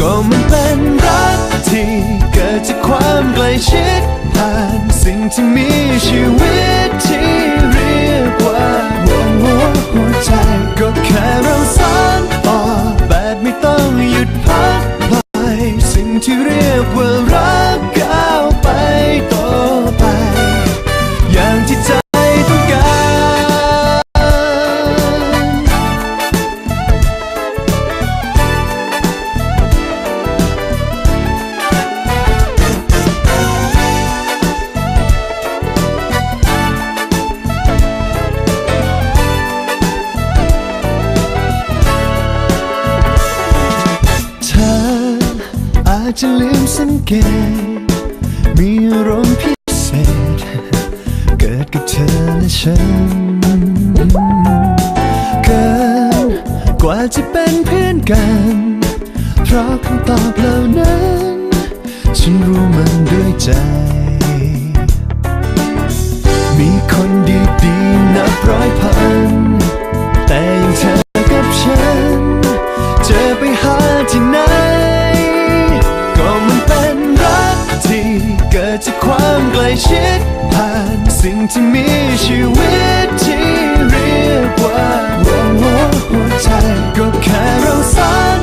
ก็มันเป็นรักที่เกิดจากความใกล้ชิดผ่านสิ่งที่มีชีวิตที่เรียาจจะลืมสังเกต มีอารมณ์พิเศษ เกิดกับเธอและฉัน เกินกว่าจะเป็นเพื่อนกัน เพราะคำตอบเหล่านั้น ฉันรู้มันด้วยใจ มีคนดีๆนับร้อยพัน สิ่งที่มีชีวิตที่เรียกว่าหัวหัวหัวใจก็แค่เราสาง